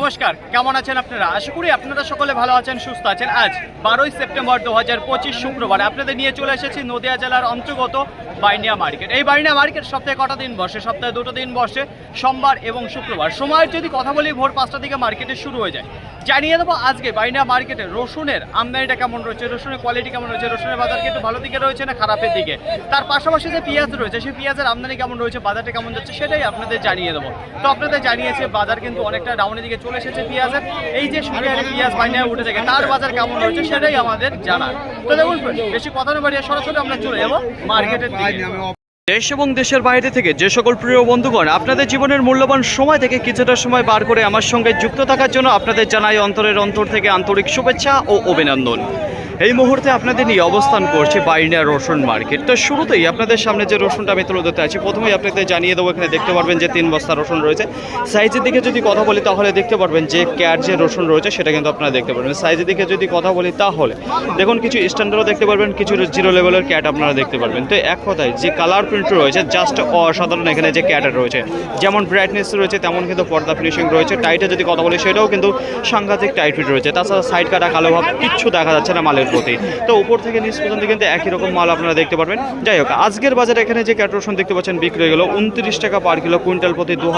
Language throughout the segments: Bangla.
নমস্কার, কেমন আছেন আপনারা? আশা করি আপনারা সকলে ভালো আছেন, সুস্থ আছেন। আজ বারোই সেপ্টেম্বর দু হাজার পঁচিশ শুক্রবার আপনাদের নিয়ে চলে এসেছি নদিয়া জেলার অন্তর্গত বাইনিয়া মার্কেট। এই বাইনিয়া মার্কেট সপ্তাহে কটা দিন বসে? সপ্তাহে দুটো দিন বসে, সোমবার এবং শুক্রবার। সময়ের যদি কথা বলি, ভোর পাঁচটা থেকে মার্কেটে শুরু হয়ে যায়। জানিয়ে দেবো আজকে বাইনিয়া মার্কেটে রসুনের আমদানিটা কেমন রয়েছে, রসুনের কোয়ালিটি কেমন রয়েছে, রসুনের বাজার কিন্তু ভালো দিকে রয়েছে না খারাপের দিকে? তার পাশাপাশি যে পেঁয়াজ রয়েছে, সেই পেঁয়াজের আমদানি কেমন রয়েছে, বাজারটা কেমন যাচ্ছে, সেটাই আপনাদের জানিয়ে দেবো। তো আপনাদের জানিয়েছে, বাজার কিন্তু অনেকটা ডাউনের দিকে চলে এসেছে পেঁয়াজের। এই যে সুরিয়ারে পেঁয়াজ বানিয়ে উঠে থাকে, তার বাজার কেমন রয়েছে সেটাই আমাদের জানা তো দেখুন, বেশি কথা না বাড়িয়ে সরাসরি আমরা চলে যাব মার্কেটের দেশ এবং দেশের বাইরে থেকে যে সকল প্রিয় বন্ধুগণ, আপনাদের জীবনের মূল্যবান সময় থেকে কিছুটা সময় বার করে আমার সঙ্গে যুক্ত থাকার জন্য আপনাদের জানাই অন্তরের অন্তর থেকে আন্তরিক শুভেচ্ছা ও অভিনন্দন। এই মুহূর্তে আপনাদের নিয়ে অবস্থান করছে বাইনা রসুন মার্কেট। তো শুরুতেই আপনাদের সামনে যে রসুনটা আমি তুলে ধরতে আছি, প্রথমেই আপনাদের জানিয়ে দেবো, এখানে দেখতে পারবেন যে তিন বস্তা রসুন রয়েছে। সাইজের দিকে যদি কথা বলি তাহলে দেখতে পারবেন যে ক্যাট যে রসুন রয়েছে, সেটা কিন্তু আপনারা দেখতে পারবেন। সাইজের দিকে যদি কথা বলি তাহলে, দেখুন কিছু স্ট্যান্ডার্ডও দেখতে পারবেন, কিছু জিরো লেভেলের ক্যাট আপনারা দেখতে পারবেন। তো এক কথায় যে কালার প্রিন্ট রয়েছে জাস্ট অসাধারণ এখানে যে ক্যাটার রয়েছে। যেমন ব্রাইটনেস রয়েছে, তেমন কিন্তু পর্দা ফিনিশিং রয়েছে। টাইটে যদি কথা বলি, সেটাও কিন্তু সাংঘাতিক টাইট ফিট রয়েছে। তাছাড়া সাইড কাটা কালো ভাব কিচ্ছু দেখা যাচ্ছে না মালের। প্রতি তো উপর থেকে নিচ পর্যন্ত কিন্তু একই রকম মাল আপনারা দেখতে পারবেন। যাই হোক, আজকের বাজারে এখানে যে ক্যাট রসুন দেখতে পাচ্ছেন, বিক্রি হয়ে গেল উনত্রিশ টাকা পার কিলো, কুইন্টাল প্রতি দু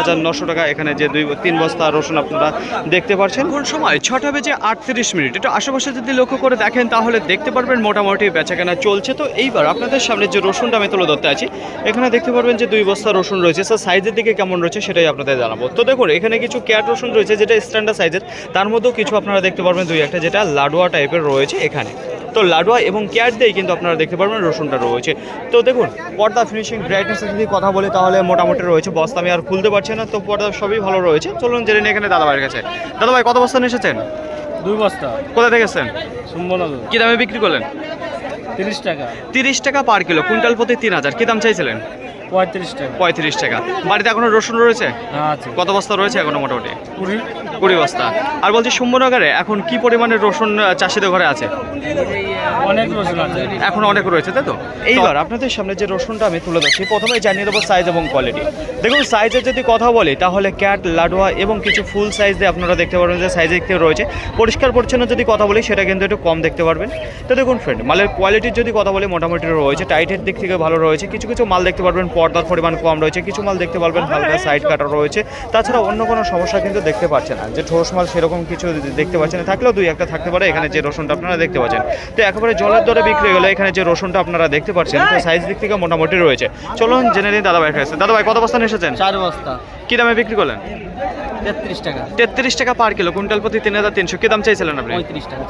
টাকা। এখানে যে দুই, তিন বস্তা রসুন আপনারা দেখতে পাচ্ছেন কোন সময়? ছটা বেজে আটত্রিশ মিনিট। একটু আশেপাশে যদি লক্ষ্য করে দেখেন, তাহলে দেখতে পারবেন মোটামুটি বেচাকেনা চলছে। তো এইবার আপনাদের সামনে যে রসুনটা আমি তুলে ধরতে আছি, এখানে দেখতে পারবেন যে দুই বস্তা রসুন রয়েছে। স্যার সাইজের দিকে কেমন রয়েছে সেটাই আপনাদের জানাব। তো দেখুন, এখানে কিছু ক্যাট রসুন রয়েছে, যেটা স্ট্যান্ডার্ড সাইজের তার মধ্যেও কিছু আপনারা দেখতে পারবেন দুই একটা, যেটা লাডুয়া টাইপের রয়েছে এখানে। তো লাডুয়া এবং ক্যাট দিয়েই কিন্তু আপনারা দেখতে পারবেন রসুনটা রয়েছে। তো দেখুন পর্দা ফিনিশিং ব্রাইটনেসের যদি কথা বলি তাহলে মোটামুটি রয়েছে বস্তা আমি আর খুলতে পারছি না তো পর্দা সবই ভালো রয়েছে। চলুন জেনে নিই এখানে দাদাভাইয়ের কাছে। দাদাভাই কত বস্তা নিয়ে এসেছেন? দুই বস্তা। কোথা থেকে এসেছেন? কী দামে বিক্রি করলেন? তিরিশ টাকা। তিরিশ টাকা পার কিলো কুইন্টাল প্রতি তিন হাজার। কী দাম চাইছিলেন? পঁয়ত্রিশ টাকা। পঁয়ত্রিশ টাকা। বাড়িতে এখনও রসুন রয়েছে? হ্যাঁ কত বস্তা রয়েছে এখনও মোটামুটি? কুড়ি বস্তা আর বলছি শম্ভুনগরে এখন কি পরিমাণে রসুন চাষিদের ঘরে আছে? অনেক রসুন আছে। এখন অনেক রয়েছে তাই তো? এইবার আপনাদের সামনে যে রসুনটা আমি তুলে ধরছি প্রথমে জানিয়ে দেবো সাইজ এবং কোয়ালিটি দেখুন সাইজের যদি কথা বলি তাহলে ক্যাট লাডুয়া এবং কিছু ফুল সাইজ দিয়ে আপনারা দেখতে পারবেন যে সাইজে একটু রয়েছে। পরিষ্কার পরিচ্ছন্ন যদি কথা বলি সেটা কিন্তু একটু কম দেখতে পারবেন। তো দেখুন ফ্রেন্ড মালের কোয়ালিটির যদি কথা বলি মোটামুটি রয়েছে টাইটের দিক থেকে ভালো রয়েছে। কিছু কিছু মাল দেখতে পারবেন পর্দার পরিমাণ কম রয়েছে। কিছু মাল দেখতে পারবেন হালকা সাইড কাটা রয়েছে। তাছাড়া অন্য কোনো সমস্যা কিন্তু দেখতে পাচ্ছেন না। যে ঠোস মাল সেরকম কিছু দেখতে পাচ্ছেন থাকলেও দুই একটা থাকতে পারে। এখানে যে রসুনটা আপনারা দেখতে পাচ্ছেন। তো একেবারে জলের দরে বিক্রি গেলে। এখানে যে রসুনটা আপনারা দেখতে পাচ্ছেন, তো সাইজ দিক থেকে মোটামুটি রয়েছে। চলুন জেনে নিন দাদা ভাই কাছে। দাদা ভাই কত বস্তা এসেছেন? চার বস্তা। কি দামে বিক্রি করলেন? তেত্রিশ টাকা। তেত্রিশ টাকা পার কিলো কুইন্টাল প্রতি তিন হাজার তিনশো। কি দাম চাইছিলেন আপনি? পঁয়ত্রিশ টাকা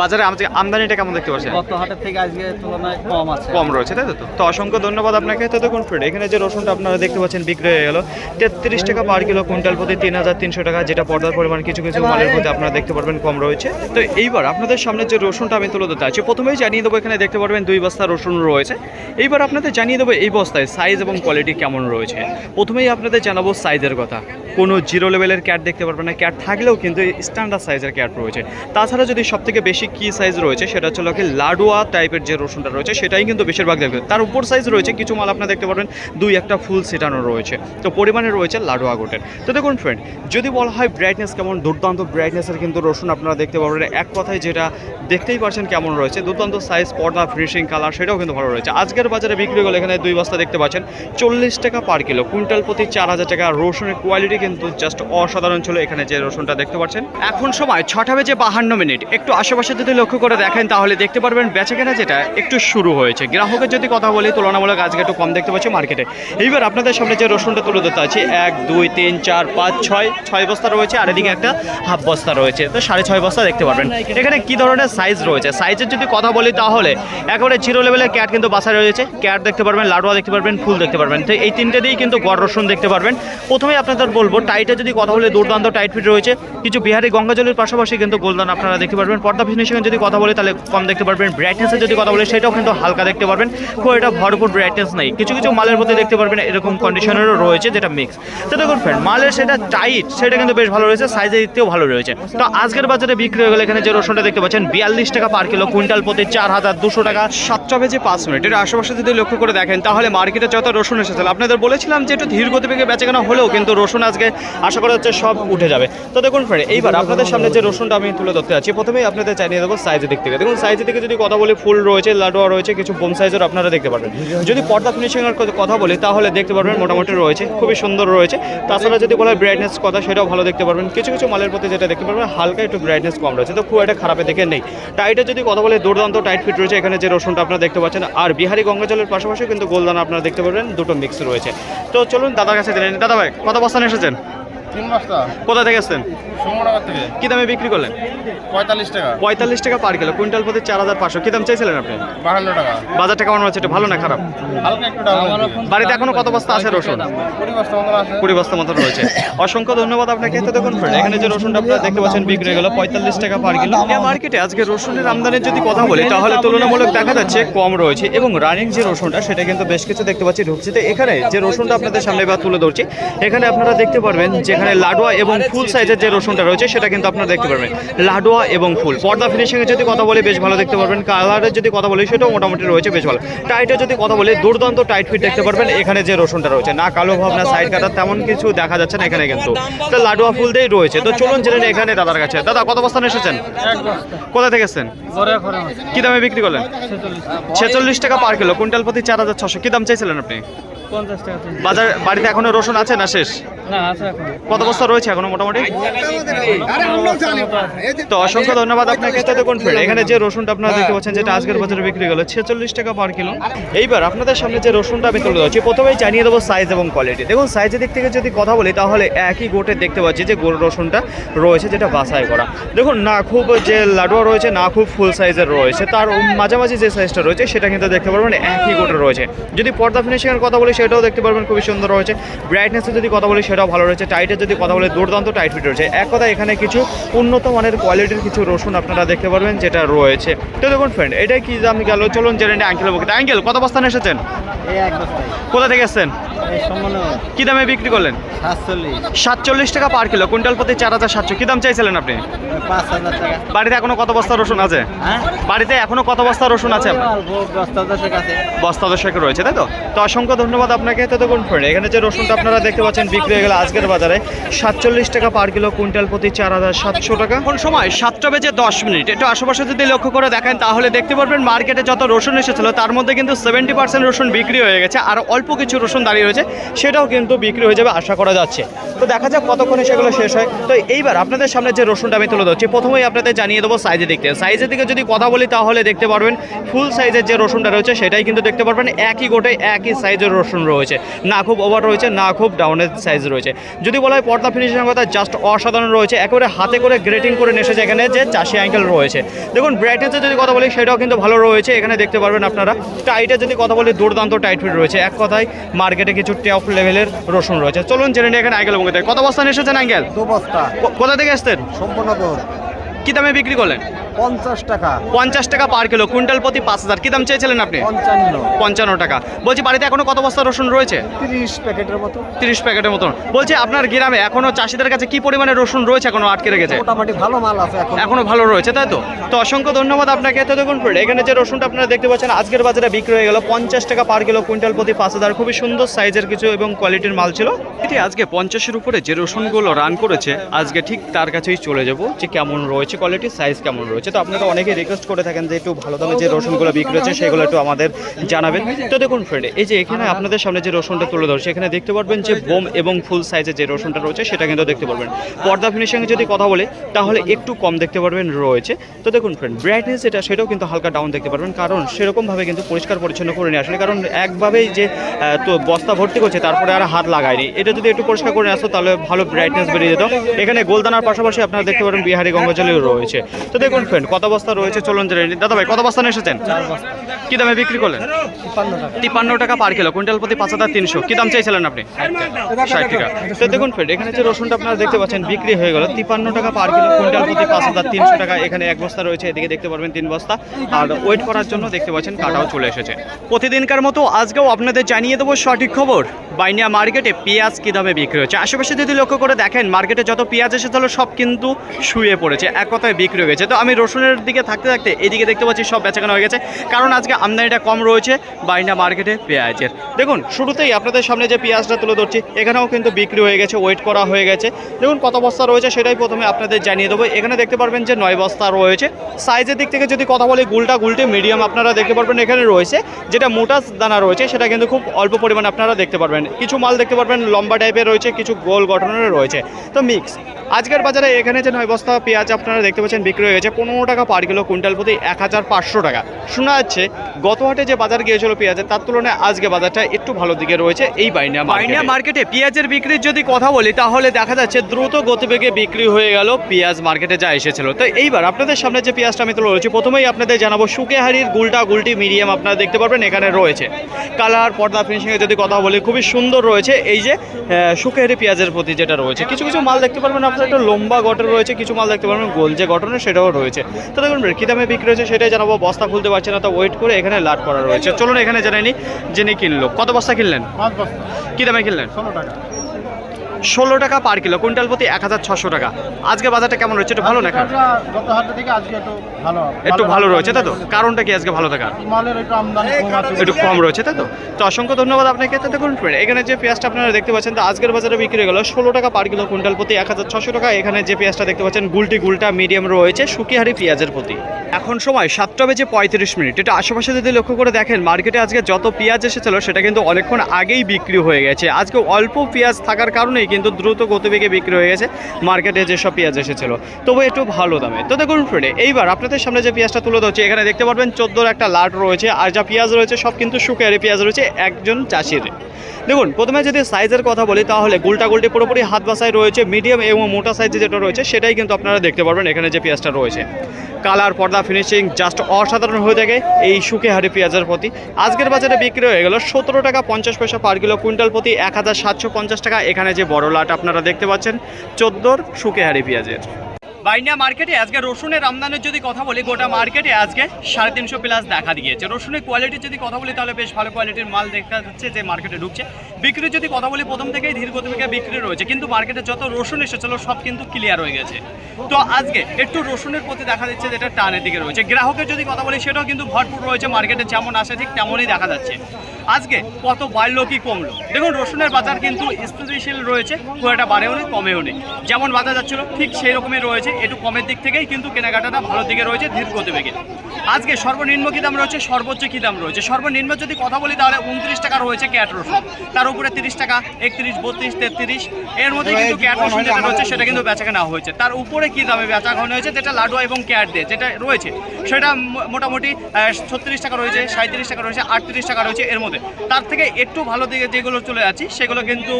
বাজারে আমাদের আমদানিটা কেমন দেখতে পাচ্ছেন? গত হাটের থেকে আজকে তুলনায় কম আছে। কম রয়েছে তাই তো? তো অসংখ্য ধন্যবাদ আপনাকে। তো দেখুন ফ্রেন্ড এখানে যে রসুনটা আপনারা দেখতে পাচ্ছেন বিক্রি হয়ে গেল তেত্রিশ টাকা পার কিলো কুইন্টাল প্রতি তিন হাজার তিনশো টাকা যেটা পর্দার পরিমাণ কিছু কিছু মালের মধ্যে আপনারা দেখতে পারবেন কম রয়েছে। তো এইবার আপনাদের সামনে যে রসুনটা আমি তুলে ধরতে আছি প্রথমেই জানিয়ে দেবো এখানে দেখতে পারবেন দুই বস্তা রসুন রয়েছে। এইবার আপনাদের জানিয়ে দেবো এই বস্তায় সাইজ এবং কোয়ালিটি কেমন রয়েছে। প্রথমেই আপনাদের জানাব সাইজের কথা। কোনো জিরো লেভেলের ক্যাট দেখতে পারবেন না। ক্যাট থাকলেও কিন্তু স্ট্যান্ডার্ড সাইজের ক্যাট রয়েছে। তাছাড়া যদি সব থেকে বেশি কি সাইজ রয়েছে, সেটা হচ্ছে কি লাডুয়া টাইপের যে রসুনটা রয়েছে, সেটাই কিন্তু বেশিরভাগ দেখবে তার উপর সাইজ রয়েছে কিছু মাল আপনারা দেখতে পারবেন। দুই একটা ফুল সেটানো রয়েছে। তো পরিমাণে রয়েছে লাডুয়া গোটের তো দেখুন ফ্রেন্ড যদি বলা হয় ব্রাইটনেস কেমন, দুর্দান্ত ব্রাইটনেসের কিন্তু রসুন আপনারা দেখতে পারবেন। এক কথায় যেটা দেখতেই পারছেন কেমন রয়েছে, দুর্দান্ত সাইজ পর্দা ফিনিশিং কালার সেটাও কিন্তু ভালো রয়েছে। আজকের বাজারে বিক্রি হলে এখানে দুই বস্তা দেখতে পাচ্ছেন। চল্লিশ টাকা পার কিলো কুইন্টাল প্রতি চার হাজার টাকা। রসুনের কোয়ালিটি কিন্তু জাস্ট অসাধারণ ছিল এখানে যে রসুনটা দেখতে পাচ্ছেন। এখন সময় ছটা বেজে বাহান্ন মিনিট। একটু আশেপাশে যদি লক্ষ্য করে দেখেন, তাহলে দেখতে পারবেন বেচে কেনা যেটা একটু শুরু হয়েছে। গ্রাহকের যদি কথা বলি, তুলনামূলক আজকে একটু কম দেখতে পাচ্ছি মার্কেটে এইবার আপনাদের সামনে যে রসুনটা তুলে ধরতে আছে, এক, দুই, তিন, চার, পাঁচ, ছয় ছয় বস্তা রয়েছে, আর এদিকে একটা হাফ বস্তা রয়েছে। তো সাড়ে ছয় বস্তা দেখতে পারবেন। এখানে কি ধরনের সাইজ রয়েছে? সাইজের যদি কথা বলি, তাহলে একেবারে জিরো লেভেলের ক্যাট কিন্তু বাসা রয়েছে। ক্যাট দেখতে পারবেন, লাডুয়া দেখতে পারবেন, ফুল দেখতে পারবেন। তো এই তিনটে দিয়েই কিন্তু গড় রসুন দেখতে পারবেন। প্রথমে আপনাদের বলব টাইটে যদি কথা বলে দুর্দান্ত টাইট ফিট রয়েছে, কিছু বিহারি গঙ্গাজলের পাশাপাশি কিন্তু গোল্ডেন আপনারা দেখতে পারবেন। পর্দা ফিনিশিং যদি কথা বলি, তাহলে কম দেখতে পারবেন। ব্রাইটনেসের যদি কথা বলি, সেটাও কিন্তু হালকা দেখতে পারবেন। খুব এটা ভরপুর ব্রাইটনেস নেই। কিছু কিছু মালের মধ্যে দেখতে পারবেন, এরকম কন্ডিশনেরও রয়েছে যেটা মিক্স তো দেখুন ফ্রেন্ড মালের সেটা টাইট সেটা কিন্তু বেশ ভালো রয়েছে সাইজের দিকতেও ভালো রয়েছে। তো আজকের বাজারে বিক্রি হয়ে গেলে এখানে যে রসুনটা দেখতে পাচ্ছেন, বিয়াল্লিশ টাকা পার কিলো কুইন্টাল প্রতি চার হাজার দুশো টাকা। সাতটা বেজে পাঁচ মিনিট এর আশেপাশে যদি লক্ষ্য করে দেখেন, তাহলে মার্কেটে যত রসুন এসেছিল আপনাদের বলেছিলাম যে একটু ধীর গতিবেগে বেচাকেনা হলেও কিন্তু রসুন আজকে আজকে আশা করা হচ্ছে সব উঠে যাবে। তো দেখুন ফ্রেন্ড এইবার আপনাদের সামনে যে রসুনটা আমি তুলে ধরতে আছি প্রথমেই আপনাদের জানিয়ে দেবো সাইজের দিক থেকে। দেখুন সাইজের দিকে যদি কথা বলি, ফুল রয়েছে লাডোয়া রয়েছে, কিছু বোম সাইজের আপনারা দেখতে পারবেন। যদি পর্দা ফিনিশিংয়ের কথা বলি, তাহলে দেখতে পারবেন মোটামুটি রয়েছে, খুবই সুন্দর রয়েছে। তাছাড়া যদি বলা ব্রাইটনেস কথা, সেটাও ভালো দেখতে পারবেন। কিছু কিছু মালের প্রতি যেটা দেখতে পারবেন, হালকা একটু ব্রাইটনেস কম রয়েছে। তো খুব একটা খারাপের দিকে নেই। টাইটে যদি কথা বলে, দুর্দান্ত টাইট ফিট রয়েছে। এখানে যে রসুনটা আপনারা দেখতে পাচ্ছেন, আর বিহারি গঙ্গা জলের পাশাপাশি কিন্তু গোলদানা আপনারা দেখতে পারবেন, দুটো মিক্স রয়েছে। তো চলুন দাদার কাছে জেনে দাদা ভাই, কত বস্তান বস্তা কোথা থেকে থেকে কি দামে বিক্রি করলেন? পঁয়তাল্লিশ টাকা। পঁয়তাল্লিশ টাকা পার কিলো কুইন্টাল প্রতি চার হাজার পাঁচশো। কি দাম চাইছিলেন আপনি? বাহান্ন টাকা। বাজারটা কেমন হচ্ছে এটা ভালো না খারাপ? হালকা একটু ডাউন হয়েছে। বাড়িতে এখনও কত বস্তা আছে রসুন? কুড়ি বস্তা মতো রয়েছে। অসংখ্য ধন্যবাদ আপনাকে। তো দেখুন friend, এখানে যে রসুনটা আপনারা দেখতে পাচ্ছেন বিক্রি গেল পঁয়তাল্লিশ টাকা পার কিলো। মার্কেটে আজকে রসুনের আমদানির যদি কথা বলি তাহলে তুলনামূলক দেখা যাচ্ছে কম রয়েছে এবং রানিং যে রসুনটা সেটা কিন্তু বেশ কিছু দেখতে পাচ্ছি ঢুকছে। তো এখানে যে রসুনটা আপনাদের সামনে এবার তুলে ধরছি এখানে আপনারা দেখতে পারবেন যেখানে লাডুয়া এবং ফুল সাইজের যে রসুনটা রয়েছে সেটা কিন্তু আপনারা দেখতে পারবেন। লাডুয়া এবং ফুল। পর্দা ফিনিশিং এর যদি কথা বলে বেশ ভালো দেখতে পারবেন। কালারের যদি কথা বলি সেটাও মোটামুটি রয়েছে বেশ ভালো। টাইটের যদি কথা বলি দুর্দান্ত টাইট ফিট দেখতে পারবেন। এখানে যে রসুনটা রয়েছে না কালো ভাব না সাইড কাটার তেমন কিছু দেখা যাচ্ছে না এখানে কিন্তু। তো লাডুয়া ফুল দিয়েই রয়েছে। তো চলুন জেনে এখানে দাদার কাছে। দাদা কত বস্তান এসেছেন? কোথা থেকে এসেছেন? কি দামে বিক্রি করলেন? ছেচল্লিশ টাকা পার কিলো। কুইন্টাল প্রতি চার হাজার ছশো। কি দাম চাইছিলেন আপনি? পঞ্চাশ টাকা বাজার বাড়িতে এখনও রসুন আছে না শেষ? না আছে এখন। কত বস্তা রয়েছে এখনও মোটামুটি? তো অসংখ্য ধন্যবাদ আপনাকে দেখুন ফ্রেন্ড এখানে যে রসুনটা আপনারা দেখতে পাচ্ছেন যেটা আজকের বাজারে বিক্রি গেল ছেচল্লিশ টাকা পার কিলো। এইবার আপনাদের সামনে যে রসুনটা আমি তুলে ধরছি প্রথমেই জানিয়ে দেবো সাইজ এবং কোয়ালিটি দেখুন সাইজের দিক থেকে যদি কথা বলি তাহলে একই গোটে দেখতে পাচ্ছি যে গোল রসুনটা রয়েছে যেটা বাছাই করা। দেখুন না খুব যে লাডুয়া রয়েছে না খুব ফুল সাইজের রয়েছে। তার মাঝামাঝি যে সাইজটা রয়েছে সেটা কিন্তু দেখতে পারবেন একই গোটে রয়েছে। যদি পর্দা ফিনিশিংয়ের কথা বলি সেটাও দেখতে পারবেন খুবই সুন্দর রয়েছে। ব্রাইটনেসের যদি কথা বলি সেটাও ভালো রয়েছে। টাইটের যদি কথা বলি দুর্দান্ত টাইট ফিট রয়েছে। এক কথা এখানে কিছু উন্নত মানের কোয়ালিটির কিছু রসুন আপনারা দেখতে পারবেন যেটা রয়েছে। তো দেখুন ফ্রেন্ড এটাই কি দাম গেল? চলুন জেনে নিই আঙ্কেল অ্যাঙ্কেল আঙ্কেল কত বস্তান এসেছেন? কোথা থেকে এসেছেন? কি দামে বিক্রি করলেন? সাতচল্লিশ। টাকা পার কিলো কুইন্টাল প্রতি চার হাজার সাতশো। কি দাম চাইছিলেন আপনি? বাড়িতে এখনও কত বস্তা রসুন আছে? হ্যাঁ? বাড়িতে এখনও কত বস্তা রসুন আছে? বস্তা দশেক আছে। বস্তা দশেক রয়েছে তাই তো? তো অসংখ্য ধন্যবাদ আপনাকে। তো দেখুন ফ্রেন্ড এখানে যে রসুনটা আপনারা দেখতে পাচ্ছেন বিক্রি হয়ে গেল আজকের বাজারে সাতচল্লিশ টাকা পার কিলো কুইন্টাল প্রতি চার হাজার সাতশো টাকা। কোন সময় সাতটা বেজে দশ মিনিট। একটু আশেপাশে যদি লক্ষ্য করে দেখেন তাহলে দেখতে পারবেন মার্কেটে যত রসুন এসেছিল তার মধ্যে কিন্তু সেভেন্টি পার্সেন্ট রসুন বিক্রি হয়ে গেছে আর অল্প কিছু রসুন দাঁড়িয়ে রয়েছে। সেটাও কিন্তু বিক্রি হয়ে যাবে আশা করা যাচ্ছে। তো দেখা যাক কতক্ষণে সেগুলো শেষ হয়। তো এইবার আপনাদের সামনে যে রসুনটা আমি তুলে ধরছি, প্রথমেই আপনাদের জানিয়ে দেবো সাইজের দিক থেকে। সাইজের দিকে যদি কথা বলি, তাহলে দেখতে পারবেন ফুল সাইজের যে রসুনটা রয়েছে, সেটাই কিন্তু দেখতে পারবেন একই গোটে, একই সাইজের রসুন রয়েছে। না খুব ওভার রয়েছে, না খুব ডাউনের সাইজ রয়েছে। যদি বলা হয় পর্দা ফিনিশিংয়ের কথা জাস্ট অসাধারণ রয়েছে। একেবারে হাতে করে গ্রেটিং করে নেসে এখানে যে চাষি অ্যাঙ্কেল রয়েছে। দেখুন ব্রাইটনেসের যদি কথা বলি, সেটাও কিন্তু ভালো রয়েছে। এখানে দেখতে পারবেন আপনারা। টাইটে যদি কথা বলি, দুর্দান্ত টাইট ফিট রয়েছে। এক কথায় মার্কেটে কিছু টপ লেভেলের রসুন রয়েছে। চলুন জেনে নিই এখানে আঙ্গেল মুখে কত বস্তা নিয়ে এসেছেন আঙ্গেল দু বস্তা। কোথা থেকে এসছেন? সম্পূর্ণ কি দামে বিক্রি করলেন? পঞ্চাশ টাকা। পঞ্চাশ টাকা পার কিলো। কুইন্টাল প্রতি পাঁচ হাজার। কি দাম চেয়েছিলেন আপনি? পঞ্চান্ন। পঞ্চান্ন টাকা। বলছি বাড়িতে এখনও কত বস্তা রসুন রয়েছে? তিরিশ প্যাকেটের মতো। তিরিশ প্যাকেটের মতন। বলছি আপনার গ্রামে এখনও চাষিদের কাছে কি পরিমাণে রসুন রয়েছে এখনও আটকে রেখেছে? মোটামুটি ভালো মাল আছে এখন। ভালো রয়েছে তাই তো? তো অসংখ্য ধন্যবাদ আপনাকে। তো দেখুন এখানে যে রসুনটা আপনারা দেখতে পাচ্ছেন আজকের বাজারে বিক্রি হয়ে গেল পঞ্চাশ টাকা পার কিলো কুইন্টাল প্রতি পাঁচ হাজার। খুবই সুন্দর সাইজের কিছু এবং কোয়ালিটির মাল ছিল। এটি আজকে পঞ্চাশের উপরে যে রসুনগুলো রান করেছে আজকে ঠিক তার কাছেই চলে যাব যে কেমন রয়েছে কোয়ালিটি সাইজ কেমন রয়েছে। তো আপনারা অনেকেই রিকোয়েস্ট করে থাকেন যে একটু ভালো দামে যে রসুনগুলো বিক্রি হচ্ছে, সেগুলো একটু আমাদের জানাবেন। তো দেখুন ফ্রেন্ড এই যে এখানে আপনাদের সামনে যে রসুনটা তুলে ধরছে, এখানে দেখতে পারবেন যে বোম এবং ফুল সাইজের যে রসুনটা রয়েছে, সেটা কিন্তু দেখতে পারবেন। পর্দা ফিনিশিংয়ে যদি কথা বলে, তাহলে একটু কম দেখতে পারবেন রয়েছে। তো দেখুন ফ্রেন্ড ব্রাইটনেস এটা, সেটাও কিন্তু হালকা ডাউন দেখতে পারবেন, কারণ সেরকমভাবে কিন্তু পরিষ্কার পরিচ্ছন্ন করে নিয়ে আসলে কারণ একভাবেই যে তো বস্তা ভর্তি করছে, তারপরে আর হাত লাগায়নি। এটা যদি একটু পরিষ্কার করে আসতো তাহলে ভালো ব্রাইটনেস বেরিয়ে যেত। এখানে গোলদানার পাশাপাশি আপনারা দেখতে পারেন বিহারি গঙ্গাজলেও রয়েছে। তো দেখুন ফ্রেন্ড কত বস্তা রয়েছে? চলুন জেনে দাদা ভাই কত বস্তা নিয়ে এসেছেন? কি দামে বিক্রি করলেন? তিপ্পান্ন টাকা। তিপ্পান্ন টাকা পার কিলো কুইন্টাল প্রতি পাঁচ হাজার তিনশো। কি দাম চাইছিলেন আপনি? ষাট টাকা। তো দেখুন ফ্রেন্ড এখানে যে রসুনটা আপনারা দেখতে পাচ্ছেন বিক্রি হয়ে গেল। তিপ্পান্ন টাকা পার কিলো কুইন্টাল প্রতি পাঁচ হাজার তিনশো টাকা। এখানে এক বস্তা রয়েছে এদিকে দেখতে পারবেন তিন বস্তা। আর ওয়েট করার জন্য দেখতে পাচ্ছেন কাটাও চলে এসেছে। প্রতিদিনকার মতো আজকেও আপনাদের জানিয়ে দেবো সঠিক খবর। বাইনিয়া মার্কেটে পেঁয়াজ কী দামে বিক্রি হচ্ছে? আশেপাশে যদি লক্ষ্য করে দেখেন মার্কেটে যত পেঁয়াজ এসেছিল সব কিন্তু শুয়ে পড়েছে এক কথায় বিক্রি হয়ে গেছে। তো আমি রসুনের দিকে থাকতে থাকতে এদিকে দেখতে পাচ্ছি সব বেচাকেনা হয়ে গেছে। কারণ আজকে আমদানিটা কম রয়েছে, বাইনা মার্কেটে পেঁয়াজের। দেখুন, শুরুতেই আপনাদের সামনে যে পেঁয়াজটা তুলে ধরছি, এখানেও কিন্তু বিক্রি হয়ে গেছে ওয়েট করা হয়ে গেছে। দেখুন, কত বস্তা রয়েছে সেটাই প্রথমে আপনাদের জানিয়ে দেবো। এখানে দেখতে পারবেন যে নয় বস্তা রয়েছে। সাইজের দিক থেকে যদি কথা বলি, গুলটা গুলটে মিডিয়াম আপনারা দেখতে পারবেন এখানে রয়েছে। যেটা মোটা দানা রয়েছে, সেটা কিন্তু খুব অল্প পরিমাণে আপনারা দেখতে পারবেন। কিছু মাল দেখতে পারবেন, লম্বা টাইপের রয়েছে, কিছু গোল গঠনের রয়েছে। তো মিক্স আজকের বাজারে এখানে যে নয় বস্তা পেঁয়াজ আপনারা দেখতে পাচ্ছেন বিক্রি হয়ে গেছে। পনেরো টাকা পার কিলো কুইন্টাল প্রতি এক হাজার পাঁচশো টাকা। শোনা যাচ্ছে গত হাটে যে বাজার গিয়েছিল পেঁয়াজের তার তুলনায় আজকে বাজারটা একটু ভালো দিকে রয়েছে এই বাইনা বাইনা মার্কেটে পেঁয়াজের বিক্রির যদি কথা বলি তাহলে দেখা যাচ্ছে দ্রুত গতিবেগে বিক্রি হয়ে গেল পেঁয়াজ মার্কেটে যা এসেছিল। তো এইবার আপনাদের সামনে যে পেঁয়াজটা আমি তুলে রয়েছি প্রথমেই আপনাদের জানাব সুকেহারির গুলটা গুলটি মিডিয়াম আপনারা দেখতে পারবেন এখানে রয়েছে। কালার পর্দা ফিনিশিংয়ে যদি কথা বলি খুবই সুন্দর রয়েছে। এই যে সুকেহারি পেঁয়াজের প্রতি যেটা রয়েছে কিছু কিছু মাল দেখতে পারবেন আপনারা একটা লম্বা গঠন রয়েছে কিছু মাল দেখতে পারবেন গোল যে গঠনের সেটাও রয়েছে। তো দেখুন কী দামে বিক্রি হয়েছে সেটাই জানাব। বস্তা খুলতে পারছে না তো ওয়েট করে এখানে লাট করা রয়েছে। চলুন এখানে জেনে নি যিনি কিনলো। কত বস্তা কিনলেন? কি কী দামে কিনলেন? ষোলো টাকা। ষোলো টাকা পার কিলো কুইন্টাল প্রতি এক হাজার ছশো টাকা। আজকে বাজারটা কেমন রয়েছে একটু ভালো না একটু ভালো একটু ভালো রয়েছে তাই তো? কারণটা কি আজকে ভালো থাকার একটু কম রয়েছে তাই তো? তো অসংখ্য ধন্যবাদ আপনাকে। তো দেখুন এখানে যে পেঁয়াজটা আপনারা দেখতে পাচ্ছেন তো আজকের বাজারে বিক্রি গেল ষোলো টাকা পার কিলো কুইন্টাল প্রতি এক হাজার ছশো টাকা। এখানে যে পেঁয়াজটা দেখতে পাচ্ছেন গুলটি গুলটা মিডিয়াম রয়েছে শুকিহারি পেঁয়াজের প্রতি। এখন সময় সাতটা বেজে পঁয়ত্রিশ মিনিট। এটা আশেপাশে যদি লক্ষ্য করে দেখেন মার্কেটে আজকে যত পেঁয়াজ এসেছিল সেটা কিন্তু অনেকক্ষণ আগেই বিক্রি হয়ে গেছে। আজকে অল্প পেঁয়াজ থাকার কারণেই কিন্তু দ্রুত গতিবেগে বিক্রি হয়ে গেছে। মার্কেটে যেসব পেঁয়াজ এসেছিল। তবু একটু ভালো দামে। তো দেখুন ফ্রেন্ডে এইবার আপনাদের সামনে যে পেঁয়াজটা তুলে ধরছে, এখানে দেখতে পারবেন চোদ্দোর একটা লাট রয়েছে, আর যা পেঁয়াজ রয়েছে সব কিন্তু শুকিয়ারি পেঁয়াজ রয়েছে একজন চাষির। দেখুন, প্রথমে যদি সাইজের কথা বলি, তাহলে গুলটা গুলটি পুরোপুরি হাত বাসায় রয়েছে মিডিয়াম এবং মোটা সাইজে যেটা রয়েছে, সেটাই কিন্তু আপনারা দেখতে পারবেন এখানে যে পেঁয়াজটা রয়েছে। কালার, পর্দা ফিনিশিং জাস্ট অসাধারণ হয়ে থাকে এই শুকেহারি পেঁয়াজের প্রতি। আজকের বাজারে বিক্রি হয়ে গেল সতেরো টাকা পঞ্চাশ পয়সা পার কিলো, কুইন্টাল প্রতি এক হাজার সাতশো পঞ্চাশ টাকা। এখানে যে বড় লাট আপনারা দেখতে পাচ্ছেন চোদ্দোর সুকেহারি পেঁয়াজের। বাইনা মার্কেটে আজকে রসুনের আমদানির যদি কথা বলি, গোটা মার্কেটে আজকে সাড়ে তিনশো প্লাস দেখা দিয়েছে। রসুনের কোয়ালিটির যদি কথা বলি, তাহলে বেশ ভালো কোয়ালিটির মাল দেখা যাচ্ছে যে মার্কেটে ঢুকছে। বিক্রির যদি কথা বলি, প্রথম থেকেই ধীর বিক্রি রয়েছে, কিন্তু মার্কেটে যত রসুন এসেছিল, সব কিন্তু ক্লিয়ার হয়ে গেছে। তো আজকে একটু রসুনের প্রতি দেখা যাচ্ছে যেটা টানের দিকে রয়েছে। গ্রাহকের যদি কথা বলি, সেটাও কিন্তু ভরপুর রয়েছে মার্কেটে যেমন আসে ঠিক তেমনই দেখা যাচ্ছে। আজকে কত বাড়লো কি কমলো? দেখুন, রসুনের বাজার কিন্তু স্থিতিশীল রয়েছে, খুব একটা বাড়েও নেই, কমেও নেই। যেমন বাজার যাচ্ছিল, ঠিক সেই রকমই রয়েছে। একটু কমের দিক থেকেই কিন্তু কেনাকাটাটা ভালো দিকে রয়েছে ধীর গতিবেগে। আজকে সর্বনিম্ন কী দাম রয়েছে? সর্বোচ্চ কী দাম রয়েছে? সর্বনিম্ন যদি কথা বলি তাহলে উনত্রিশ টাকা রয়েছে ক্যাট রসুন। তার উপরে তিরিশ টাকা একত্রিশ বত্রিশ তেত্রিশ এর মধ্যে কিন্তু ক্যাট রসুন যেটা রয়েছে সেটা কিন্তু বেচা কেনা হয়েছে। তার উপরে কী দামে বেচা কেনা হয়েছে? যেটা লাডুয়া এবং ক্যাট দিয়ে যেটা রয়েছে সেটা মোটামুটি ছত্রিশ টাকা রয়েছে সাঁত্রিশ টাকা রয়েছে আটত্রিশ টাকা রয়েছে এর মধ্যে। তার থেকে একটু ভালো দিকে যেগুলো চলে যাচ্ছি সেগুলো কিন্তু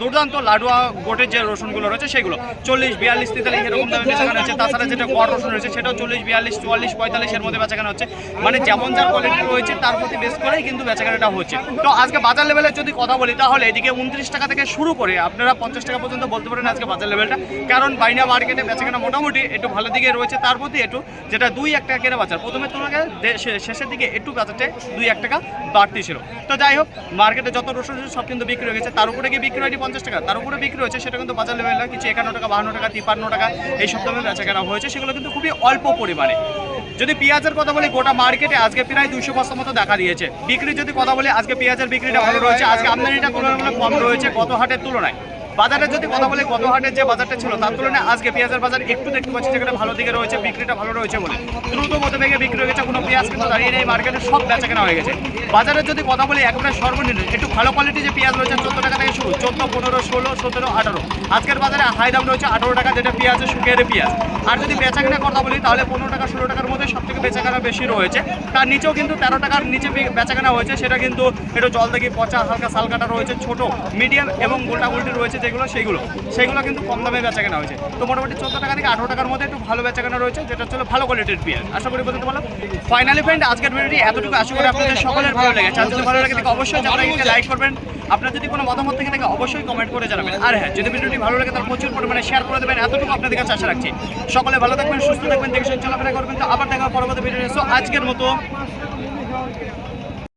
দুর্দান্ত লাডুয়া গোটের যে রসুনগুলো রয়েছে সেগুলো। চল্লিশ বিয়াল্লিশ তেতাল্লিশ এরকম দামে বেচাকেনা হচ্ছে তাছাড়া যেটা গড় রসুন রয়েছে সেটাও চল্লিশ বিয়াল্লিশ চুয়াল্লিশ পঁয়তাল্লিশ এর মধ্যে বেচাকেনা হচ্ছে। মানে যেমন যার কোয়ালিটি রয়েছে, তার প্রতি বেস করেই কিন্তু বেচাকেনাটা হচ্ছে। তো আজকে বাজার লেভেলে যদি কথা বলি, তাহলে এদিকে উনত্রিশ টাকা থেকে শুরু করে আপনারা পঞ্চাশ টাকা পর্যন্ত বলতে পারেন আজকে বাজার লেভেলটা কারণ বাইনা মার্কেটে বেচাকেনা মোটামুটি একটু ভালো দিকে রয়েছে, তার প্রতি একটু যেটা দুই এক টাকা কেনা বাজার। প্রথমে শে- শেষের দিকে একটু বাজারটা দুই এক টাকা বাড়তি ছিল। তো যাই হোক মার্কেটে যত রসুন সব কিন্তু বিক্রি হয়ে গেছে। তার উপরে কি বিক্রি হয়নি পঞ্চাশ টাকা? তার উপরে বিক্রি হয়েছে, সেটা কিন্তু বাজার লেভেল না, কিছু একান্ন টাকা, বাহান্ন টাকা তিপ্পান্ন টাকা, এই সব দামে বেচা কেনা হয়েছে। সেগুলো কিন্তু খুবই অল্প পরিমাণে। যদি পেঁয়াজের কথা বলি, গোটা মার্কেটে আজকে প্রায় দুশো বস্তার মতো দেখা দিয়েছে। বিক্রি যদি কথা বলি, আজকে পেঁয়াজের বিক্রিটা ভালো রয়েছে। আজকে আমদানিটা তুলনামূলক কম রয়েছে, কত হাটের তুলনায়? বাজারে যদি কথা বলি গত হাটের যে বাজারটা ছিল, তার তুলনায় আজকে পেঁয়াজের বাজার একটু দেখতে পাচ্ছি, যেখানে ভালো দিকে রয়েছে, বিক্রিটা ভালো রয়েছে বলে। দ্রুত মতো বেগে বিক্রি হয়ে গেছে, কোনো পেঁয়াজ কিন্তু দাঁড়িয়ে নেই, মার্কেটে সব বেচা কেনা হয়ে গেছে। বাজারে যদি কথা বলি, একেবারে সর্বনিম্ন, একটু ভালো কোয়ালিটি যে পেঁয়াজ রয়েছে, চোদ্দ টাকা থেকে শুরু, চোদ্দ, পনেরো, ষোলো, সতেরো, আঠারো। আজকের বাজারে হাই দাম রয়েছে, আঠারো টাকা যেটা পেঁয়াজের শুকিয়ে পেঁয়াজ। আর যদি বেচা কেনার কথা বলি, তাহলে পনেরো টাকা, ষোলো টাকার মধ্যে সব থেকে বেচা কেনা বেশি রয়েছে। তার নিচেও কিন্তু তেরো টাকার নিচে বেচা কেনা হয়েছে, সেটা কিন্তু একটু জল দেখি পচা, হালকা সালকাটা রয়েছে, ছোট মিডিয়াম এবং গোল্টা গোল্টি রয়েছে যেগুলো, সেইগুলো। সেগুলো কিন্তু কম দামে বেচা কেনা হয়েছে। তো মোটামুটি চোদ্দ টাকা থেকে আঠারো টাকার মধ্যে একটু ভালো বেচা কেনা রয়েছে, যেটা হচ্ছে ভালো কোয়ালিটির পেঁয়াজ আশা করি বলতে পারলাম? ফাইনালি ফ্রেন্ড আজকের ভিডিওটি এতটুকু। আশা করি আপনাদের সকলের ভালো লেগেছে। আর ভালো লাগে থাকে অবশ্যই চ্যানেলটিকে লাইক করবেন। আপনার যদি কোনো মতামত থেকে থাকে, অবশ্যই কমেন্ট করে জানাবেন। আর হ্যাঁ যদি ভিডিওটি ভালো লাগে, তাহলে প্রচুর পরিমাণে শেয়ার করে দেবেন। এতটুকু আপনাদের কাছে আশা রাখছি। সকলে ভালো থাকবেন, সুস্থ থাকবেন, দেখে চলাফেরা করবেন। তো আবার দেখা পরবর্তী ভিডিও আজকের মতো